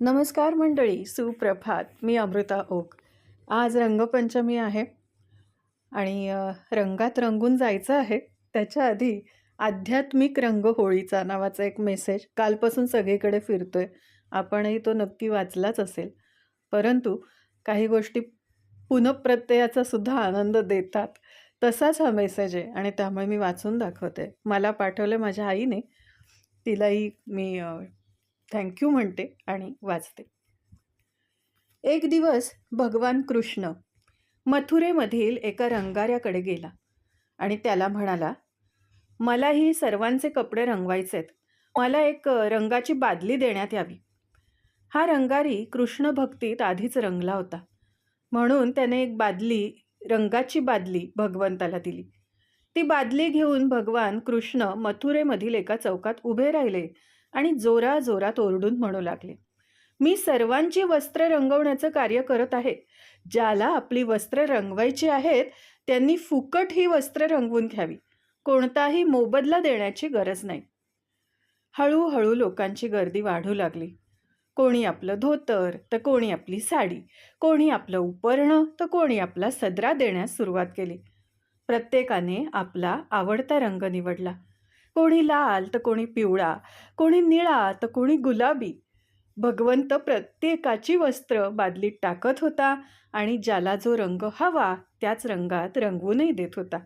नमस्कार मंडळी सुप्रभात. मी अमृता ओक. आज रंगपंचमी आहे आणि रंगात रंगून जायचं आहे. त्याच्या आधी आध्यात्मिक रंग होळीचा नावाचा एक मेसेज कालपासून सगळीकडे फिरतो आहे आपणही तो नक्की वाचलाच असेल. परंतु काही गोष्टी पुनप्रत्ययाचा सुद्धा आनंद देतात. तसाच हा मेसेज आहे आणि त्यामुळे मी वाचून दाखवते. मला पाठवलं माझ्या आईने. तिलाही मी थँक्यू म्हणते आणि वाचते. एक दिवस भगवान कृष्ण मथुरेमधील एका रंगाऱ्याकडे गेला आणि त्याला म्हणाला मलाही सर्वांचे कपडे रंगवायचे आहेत मला एक रंगाची बादली देण्यात यावी. हा रंगारी कृष्ण भक्तीत आधीच रंगला होता. म्हणून त्याने एक बादली रंगाची बादली भगवंताला दिली. ती बादली घेऊन भगवान कृष्ण मथुरेमधील एका चौकात उभे राहिले आणि जोरा जोरात ओरडून म्हणू लागले. मी सर्वांची वस्त्र रंगवण्याचं कार्य करत आहे. ज्याला आपली वस्त्र रंगवायची आहेत त्यांनी फुकट ही वस्त्र रंगवून घ्यावी. कोणताही मोबदला देण्याची गरज नाही. हळूहळू लोकांची गर्दी वाढू लागली. कोणी आपलं धोतर तर कोणी आपली साडी कोणी आपलं उपरणं तर कोणी आपला सदरा देण्यास सुरुवात केली. प्रत्येकाने आपला आवडता रंग निवडला. कोणी लाल तर कोणी पिवळा कोणी निळा तर कोणी गुलाबी. भगवंत प्रत्येकाची वस्त्र बादलीत टाकत होता आणि ज्याला जो रंग हवा त्याच रंगात रंगवूनही देत होता.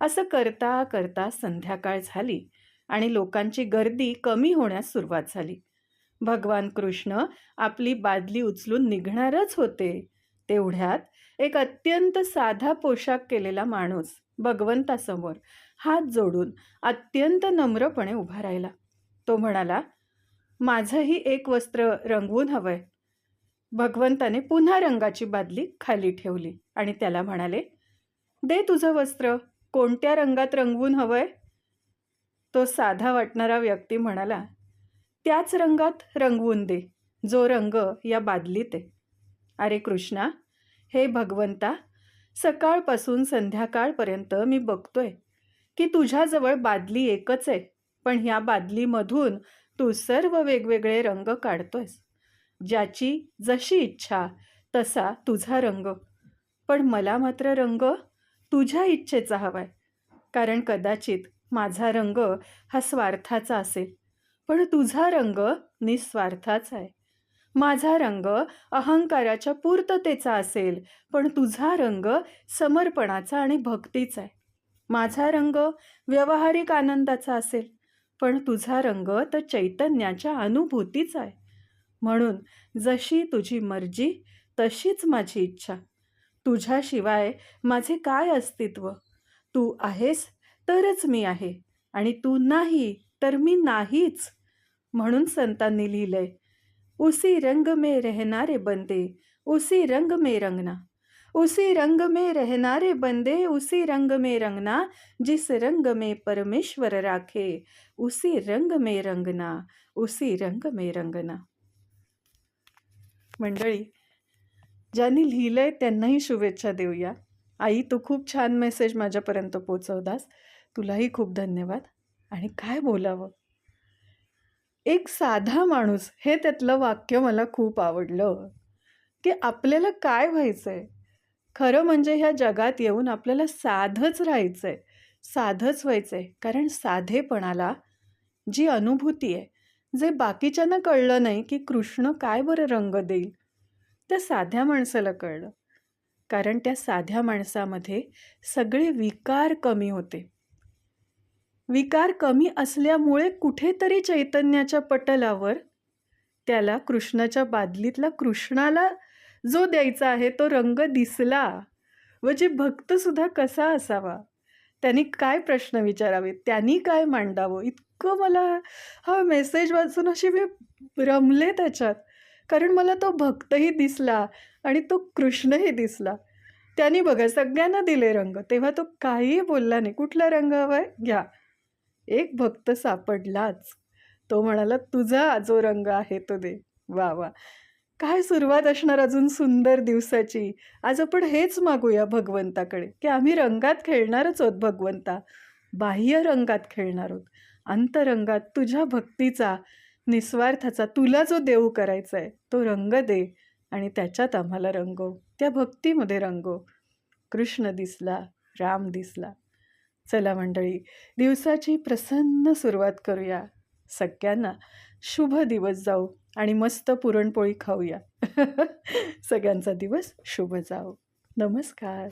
असं करता करता संध्याकाळ झाली आणि लोकांची गर्दी कमी होण्यास सुरुवात झाली. भगवान कृष्ण आपली बादली उचलून निघणारच होते. तेवढ्यात एक अत्यंत साधा पोशाख केलेला माणूस भगवंतासमोर हात जोडून अत्यंत नम्रपणे उभा राहिला. तो म्हणाला माझंही एक वस्त्र रंगवून हवंय. भगवंताने पुन्हा रंगाची बादली खाली ठेवली आणि त्याला म्हणाले दे तुझं वस्त्र कोणत्या रंगात रंगवून हवंय? तो साधा वाटणारा व्यक्ती म्हणाला त्याच रंगात रंगवून दे जो रंग या बादलीत आहे. अरे कृष्णा हे भगवंता सकाळपासून संध्याकाळपर्यंत मी बघतोय की तुझ्याजवळ बादली एकच आहे पण ह्या बादलीमधून तू सर्व वेगवेगळे रंग काढतोयस. ज्याची जशी इच्छा तसा तुझा रंग. पण मला मात्र रंग तुझ्या इच्छेचा हवाय कारण कदाचित माझा रंग हा स्वार्थाचा असेल पण तुझा रंग निस्वार्थाचा आहे. माझा रंग अहंकाराच्या पूर्ततेचा असेल पण तुझा रंग समर्पणाचा आणि भक्तीचा आहे. माझा रंग व्यवहारिक आनंदाचा असेल पण तुझा रंग तर चैतन्याच्या अनुभूतीचा आहे. म्हणून जशी तुझी मर्जी तशीच माझी इच्छा. तुझ्याशिवाय माझे काय अस्तित्व? तू आहेस तरच मी आहे. आणि तू नाही तर मी नाहीच. म्हणून संतांनी लिहिलंय उसी रंग में रहनारे बंदे उसी रंग में रंगना। उसी रंग में रहनारे बंदे उसी रंग में रंगना। जिस रंग में परमेश्वर राखे उसी रंग में रंगना उसी रंग में रंगना। मंडळी ज्यांनी लिहिलंय त्यांनाही शुभेच्छा देऊया. आई तू खूप छान मेसेज माझ्यापर्यंत पोचवदास तुलाही खूप धन्यवाद. आणि काय बोलावं? एक साधा माणूस हे त्यातलं वाक्य मला खूप आवडलं की आपल्याला काय व्हायचं आहे खरं म्हणजे ह्या जगात येऊन आपल्याला साधंच राहायचं आहे साधंच व्हायचं आहे कारण साधेपणाला जी अनुभूती आहे जे बाकीच्यांना कळलं नाही की कृष्ण काय बरं रंग देईल त्या साध्या माणसाला कळलं. कारण त्या साध्या माणसामध्ये सगळे विकार कमी होते. विकार कमी असल्यामुळे कुठेतरी चैतन्याच्या पटलावर त्याला कृष्णाच्या बादलीतला कृष्णाला जो द्यायचा आहे तो रंग दिसला व जे भक्तसुद्धा कसा असावा? त्यांनी काय प्रश्न विचारावे त्यांनी काय मांडावं? इतकं मला हा मेसेज वाचून अशी मी रमले त्याच्यात. कारण मला तो भक्तही दिसला आणि तो कृष्णही दिसला. त्यांनी बघा सगळ्यांना दिले रंग. तेव्हा तो काहीही बोलला नाही. कुठला रंग हवाय? घ्या. एक भक्त सापडलाच. तो म्हणाला तुझा जो रंग आहे तो दे. वा वा. काय सुरुवात असणार अजून सुंदर दिवसाची? आज आपण हेच मागूया भगवंताकडे की आम्ही रंगात खेळणारच आहोत भगवंता. बाह्य रंगात खेळणार आहोत. अंतरंगात तुझ्या भक्तीचा निस्वार्थाचा तुला जो देऊ करायचा आहे तो रंग दे आणि त्याच्यात आम्हाला रंगो त्या भक्तीमध्ये रंगो कृष्ण दिसला राम दिसला. चला मंडळी दिवसाची प्रसन्न सुरुवात करूया. सगळ्यांना शुभ दिवस जाऊ आणि मस्त पुरणपोळी खाऊया. सगळ्यांचा दिवस शुभ जाओ नमस्कार.